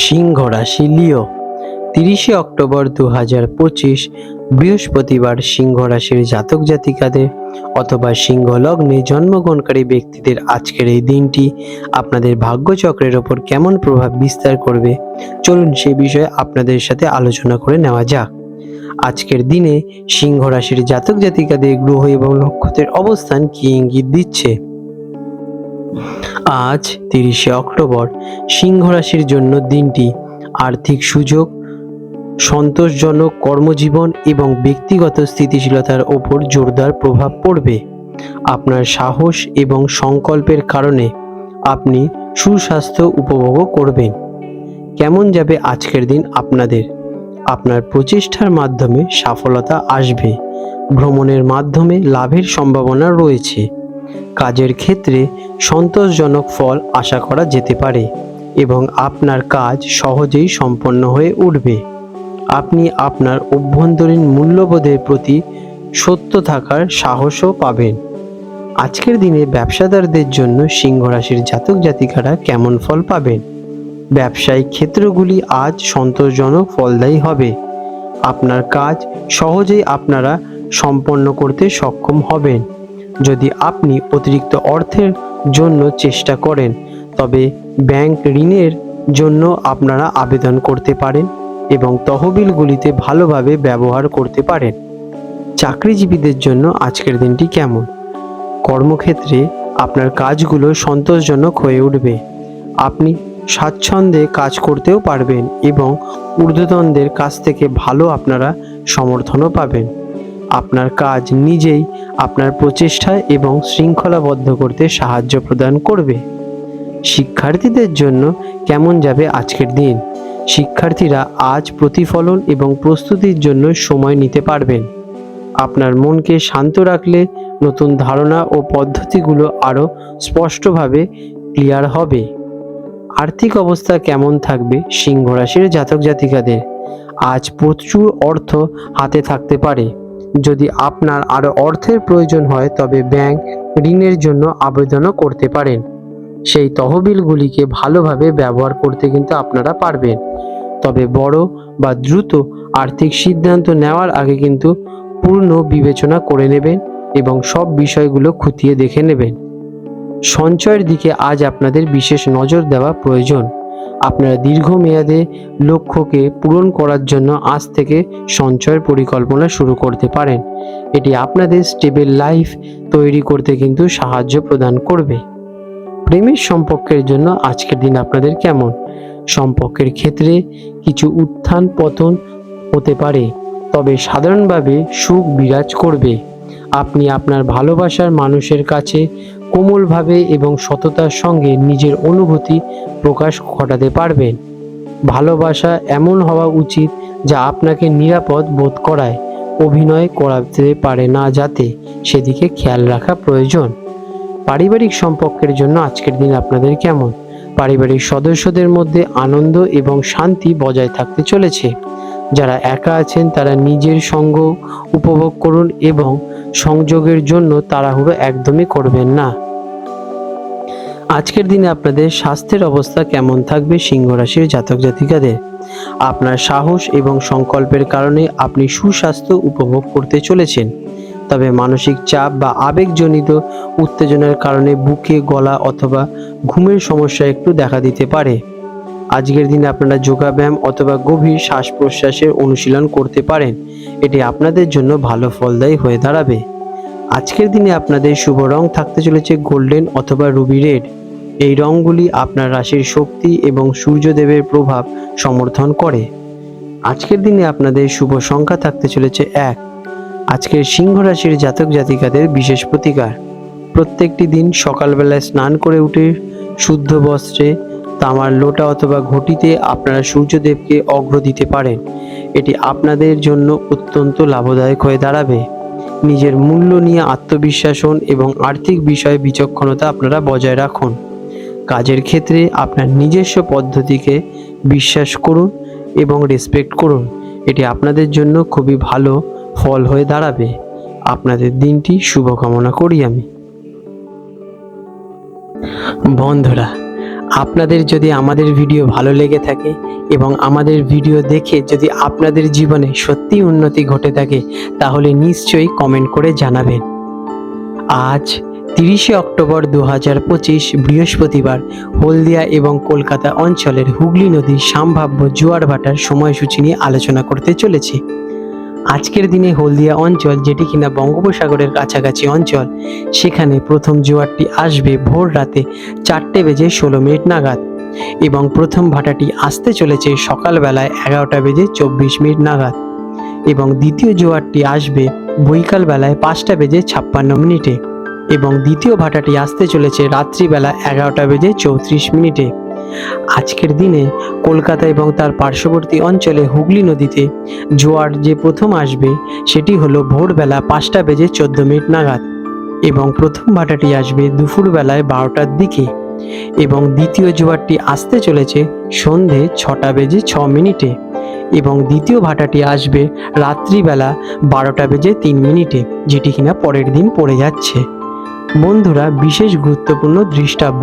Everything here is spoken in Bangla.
সিংহ রাশি লিও। তিরিশে অক্টোবর দু হাজার পঁচিশ, বৃহস্পতিবার সিংহ রাশির জাতক জাতিকাদের অথবা সিংহ লগ্নে জন্মগ্রহণকারী ব্যক্তিদের আজকের এই দিনটি আপনাদের ভাগ্যচক্রের ওপর কেমন প্রভাব বিস্তার করবে, চলুন সে বিষয়ে আপনাদের সাথে আলোচনা করে নেওয়া যাক। আজকের দিনে সিংহ রাশির জাতক জাতিকাদের গ্রহ এবং নক্ষত্রের অবস্থান কি ইঙ্গিত দিচ্ছে? আজ তিরিশে অক্টোবর সিংহ রাশির জন্য দিনটি আর্থিক সুযোগ, সন্তোষজনক কর্মজীবন এবং ব্যক্তিগত স্থিতিশীলতার ওপর জোরদার প্রভাব পড়বে। আপনার সাহস এবং সংকল্পের কারণে আপনি সুস্বাস্থ্য উপভোগ করবেন। কেমন যাবে আজকের দিন আপনাদের? আপনার প্রচেষ্টার মাধ্যমে সফলতা আসবে। ভ্রমণের মাধ্যমে লাভের সম্ভাবনা রয়েছে। কাজের ক্ষেত্রে সন্তোষজনক ফল আশা করা যেতে পারে এবং আপনার কাজ সহজেই সম্পন্ন হয়ে উঠবে। আপনি আপনার অভ্যন্তরীণ মূল্যবোধের প্রতি সত্য থাকার সাহসও পাবেন। আজকের দিনে ব্যবসাদারদের জন্য সিংহ রাশির জাতক জাতিকারা কেমন ফল পাবেন? ব্যবসায়িক ক্ষেত্রগুলি আজ সন্তোষজনক ফলদায়ী হবে। আপনার কাজ সহজেই আপনারা সম্পন্ন করতে সক্ষম হবেন। যদি আপনি অতিরিক্ত অর্থের জন্য চেষ্টা করেন, তবে ব্যাংক ঋণের জন্য আপনারা আবেদন করতে পারেন এবং তহবিলগুলিতে ভালোভাবে ব্যবহার করতে পারেন। চাকরিজীবীদের জন্য আজকের দিনটি কেমন? কর্মক্ষেত্রে আপনার কাজগুলো সন্তোষজনক হয়ে উঠবে। আপনি স্বাচ্ছন্দ্যে কাজ করতেও পারবেন এবং ঊর্ধ্বতনদের কাছ থেকে ভালো আপনারা সমর্থনও পাবেন। আপনার কাজ নিজেই আপনার প্রচেষ্টা এবং শৃঙ্খলাবদ্ধ করতে সাহায্য প্রদান করবে। শিক্ষার্থীদের জন্য কেমন যাবে আজকের দিন? শিক্ষার্থীরা আজ প্রতিফলন এবং প্রস্তুতির জন্য সময় নিতে পারবেন। আপনার মনকে শান্ত রাখলে নতুন ধারণা ও পদ্ধতিগুলো আরও স্পষ্টভাবে ক্লিয়ার হবে। আর্থিক অবস্থা কেমন থাকবে সিংহ রাশির জাতক জাতিকাদের? আজ প্রচুর অর্থ হাতে থাকতে পারে। যদি আপনার আরও অর্থের প্রয়োজন হয়, তবে ব্যাংক ঋণের জন্য আবেদনও করতে পারেন। সেই তহবিলগুলিকে ভালোভাবে ব্যবহার করতে কিন্তু আপনারা পারবেন। তবে বড় বা দ্রুত আর্থিক সিদ্ধান্ত নেওয়ার আগে কিন্তু পূর্ণ বিবেচনা করে নেবেন এবং সব বিষয়গুলো খুঁটিয়ে দেখে নেবেন। সঞ্চয়ের দিকে আজ আপনাদের বিশেষ নজর দেওয়া প্রয়োজন। আপনারা দীর্ঘমেয়াদে লক্ষ্যকে পূরণ করার জন্য আজ থেকে সঞ্চয়ের পরিকল্পনা শুরু করতে পারেন। এটি আপনাদের স্টেবল লাইফ তৈরি করতে কিন্তু সাহায্য প্রদান করবে। প্রেমের সম্পর্কের জন্য আজকের দিন আপনাদের কেমন? সম্পর্কের ক্ষেত্রে কিছু উত্থান পতন হতে পারে, তবে সাধারণভাবে সুখ বিরাজ করবে। আপনি আপনার ভালোবাসার মানুষের কাছে কোমলভাবে এবং সততার সঙ্গে নিজের অনুভূতি প্রকাশ ঘটাতে পারবেন ভালোবাসা এমন হওয়া উচিত যা আপনাকে নিরাপদ বোধ করায়, অভিনয় করাতে পারে না যাতে সেদিকে খেয়াল রাখা প্রয়োজন। পারিবারিক সম্পর্কের জন্য আজকের দিন আপনাদের কেমন? পারিবারিক সদস্যদের মধ্যে আনন্দ এবং শান্তি বজায় থাকতে চলেছে। যারা একা আছেন তারা নিজের সঙ্গ উপভোগ করুন এবং সংযোগের জন্য তাড়াহুড়ো একদমই করবেন না। আজকের দিনে আপনাদের স্বাস্থ্যের অবস্থা কেমন থাকবে সিংহ রাশির জাতক জাতিকাদের? আপনার সাহস এবং সংকল্পের কারণে আপনি সুস্বাস্থ্য উপভোগ করতে চলেছেন। তবে মানসিক চাপ বা আবেগজনিত উত্তেজনার কারণে বুকে, গলা অথবা ঘুমের সমস্যা একটু দেখা দিতে পারে। আজকের দিনে আপনারা যোগাব্যায়াম অথবা গভীর শ্বাস প্রশ্বাসের অনুশীলন করতে পারেন। এটি আপনাদের জন্য ভালো ফলদায়ী হয়ে দাঁড়াবে। আজকের দিনে আপনাদের শুভ রং থাকতে চলেছে গোল্ডেন অথবা রুবি রেড। এই রঙগুলি আপনার রাশির শক্তি এবং সূর্যদেবের প্রভাব সমর্থন করে। আজকের দিনে আপনাদের শুভ সংখ্যা থাকতে চলেছে এক। আজকের সিংহ রাশির জাতক জাতিকাদের বিশেষ প্রতিকার। প্রত্যেকটি দিন সকালবেলায় স্নান করে উঠে, শুদ্ধ বস্ত্রে তামার লোটা অথবা ঘটিতে আপনারা সূর্যদেবকে অগ্র দিতে পারেন। এটি আপনাদের জন্য অত্যন্ত লাভদায়ক হয়ে দাঁড়াবে। নিজের মূল্য নিয়ে আত্মবিশ্বাস হন এবং আর্থিক বিষয়ে বিচক্ষণতা আপনারা বজায় রাখুন। কাজের ক্ষেত্রে আপনার নিজস্ব পদ্ধতিকে বিশ্বাস করুন এবং রেসপেক্ট করুন। এটি আপনাদের জন্য খুবই ভালো ফল হয়ে দাঁড়াবে। আপনাদের দিনটি শুভকামনা করি আমি। বন্ধুরা আপনাদের যদি আমাদের ভিডিও ভালো লেগে থাকে এবং আমাদের ভিডিও দেখে যদি আপনাদের জীবনে সত্যি উন্নতি ঘটে থাকে, তাহলে নিশ্চয়ই কমেন্ট করে জানাবেন। আজ তিরিশে অক্টোবর দু হাজার পঁচিশ, বৃহস্পতিবার, হলদিয়া এবং কলকাতা অঞ্চলের হুগলি নদীর সম্ভাব্য জোয়ার ভাটার সময়সূচি নিয়ে আলোচনা করতে চলেছি। আজকের দিনে হলদিয়া অঞ্চল, যেটি কিনা বঙ্গোপসাগরের কাছাকাছি অঞ্চল, সেখানে প্রথম জোয়ারটি আসবে ভোর রাতে চারটে বেজে ষোলো মিনিট নাগাদ এবং প্রথম ভাটাটি আসতে চলেছে সকালবেলায় এগারোটা বেজে চব্বিশ মিনিট নাগাদ এবং দ্বিতীয় জোয়ারটি আসবে বৈকাল বেলায় পাঁচটা বেজে ছাপ্পান্ন মিনিটে এবং দ্বিতীয় ভাটাটি আসতে চলেছে রাত্রিবেলা এগারোটা বেজে চৌত্রিশ মিনিটে। আজকের দিনে কলকাতা এবং তার পার্শ্ববর্তী অঞ্চলে হুগলি নদীতে জোয়ার যে প্রথম আসবে, সেটি হলো ভোরবেলা পাঁচটা বেজে চোদ্দ মিনিট নাগাদ এবং প্রথম ভাটাটি আসবে দুপুরবেলায় বারোটার দিকে এবং দ্বিতীয় জোয়ারটি আসতে চলেছে সন্ধে ছটা বেজে ছ মিনিটে এবং দ্বিতীয় ভাটাটি আসবে রাত্রিবেলা বারোটা বেজে তিন মিনিটে, যেটি কিনা পরের দিন পড়ে যাচ্ছে। বন্ধুরা, বিশেষ গুরুত্বপূর্ণ দৃষ্টাব্য।